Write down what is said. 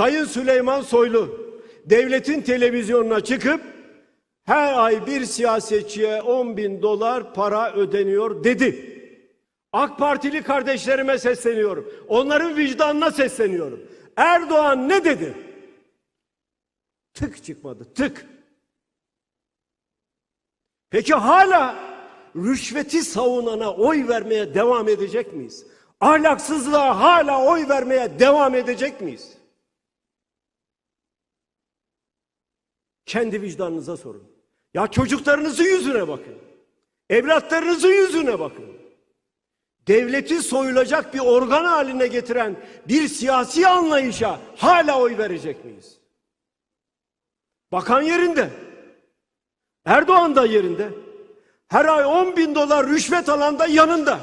Sayın Süleyman Soylu devletin televizyonuna çıkıp her ay bir siyasetçiye 10 bin dolar para ödeniyor dedi. AK Partili kardeşlerime sesleniyorum. Onların vicdanına sesleniyorum. Erdoğan ne dedi? Tık çıkmadı, tık. Peki hala rüşveti savunana oy vermeye devam edecek miyiz? Ahlaksızlığa hala oy vermeye devam edecek miyiz? Kendi vicdanınıza sorun. Ya çocuklarınızın yüzüne bakın. Evlatlarınızın yüzüne bakın. Devleti soyulacak bir organ haline getiren bir siyasi anlayışa hala oy verecek miyiz? Bakan yerinde. Erdoğan da yerinde. Her ay 10 bin dolar rüşvet alan da yanında.